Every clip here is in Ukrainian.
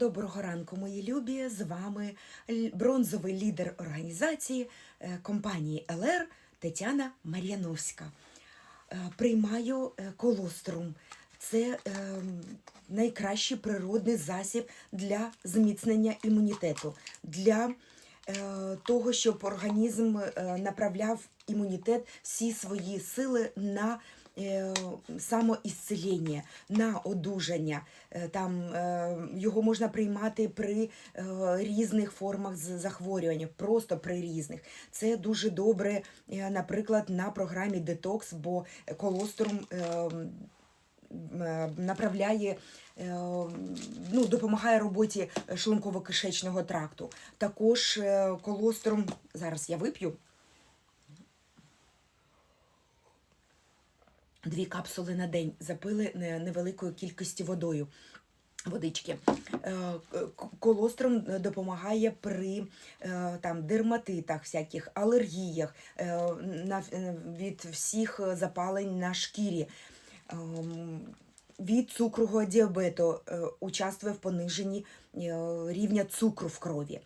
Доброго ранку, мої любі. З вами бронзовий лідер організації е, компанії ЛР Тетяна Мар'яновська. Е, Приймаю е, колострум. Це найкращий природний засіб для зміцнення імунітету, для того, щоб організм е, направляв імунітет всі свої сили на е, самоісцелення, на одужання. Е, Там е, його можна приймати при е, різних формах захворювання, просто при різних. Це дуже добре, е, наприклад, на програмі Детокс, бо колострум. Е, Направляє, е, ну, допомагає роботі шлунково-кишечного тракту. Також е, колострум, зараз я вип'ю, дві капсули на день запили не- невеликою кількістю водою. Водички. К- Колострум допомагає при там, дерматитах, всяких алергіях, від всіх запалень на шкірі. Ем, Від цукрового діабету е, участвує в пониженні е, рівня цукру в крові.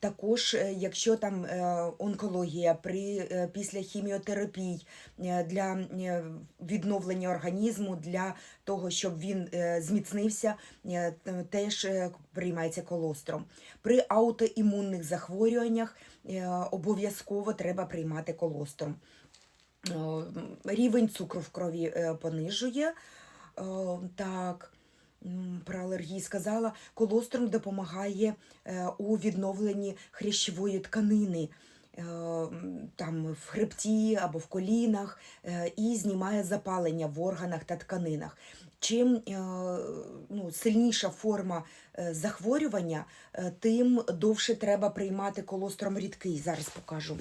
Також, е, якщо там онкологія при після хіміотерапій для відновлення організму, для того, щоб він зміцнився, теж приймається колостром. При аутоімунних захворюваннях обов'язково треба приймати колостром. Е, Рівень цукру в крові е, понижує. Е, Так, про алергії сказала. Колострум допомагає у відновленні хрящової тканини. Там в хребті або в колінах і знімає запалення в органах та тканинах. Чим ну, сильніша форма захворювання, тим довше треба приймати колостром рідкий. Зараз покажу.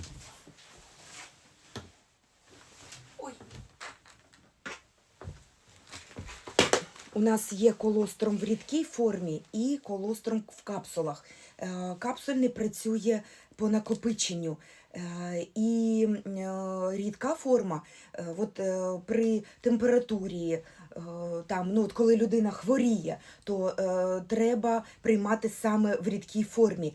У нас є колостром в рідкій формі і колостром в капсулах. Капсуль Капсульний працює по накопиченню. Е, І е, рідка форма, е, от е, при температурі, е, там, ну, от коли людина хворіє, то е, треба приймати саме в рідкій формі.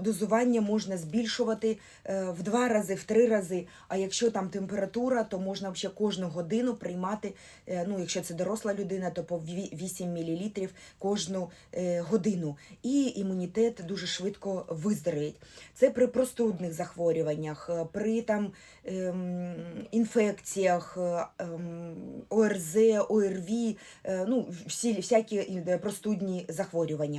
Дозування можна збільшувати е, в два рази, в три рази. А якщо там температура, то можна ще кожну годину приймати. е, Ну, якщо це доросла людина, то по ві- 8 мл кожну е, годину. І імунітет дуже швидко виздоровить. Це при простудних захворюваннях, е, при там ем, інфекціях, е, ем, ОРЗ, ОРВІ, е, ну, всі, всякі е, простудні захворювання.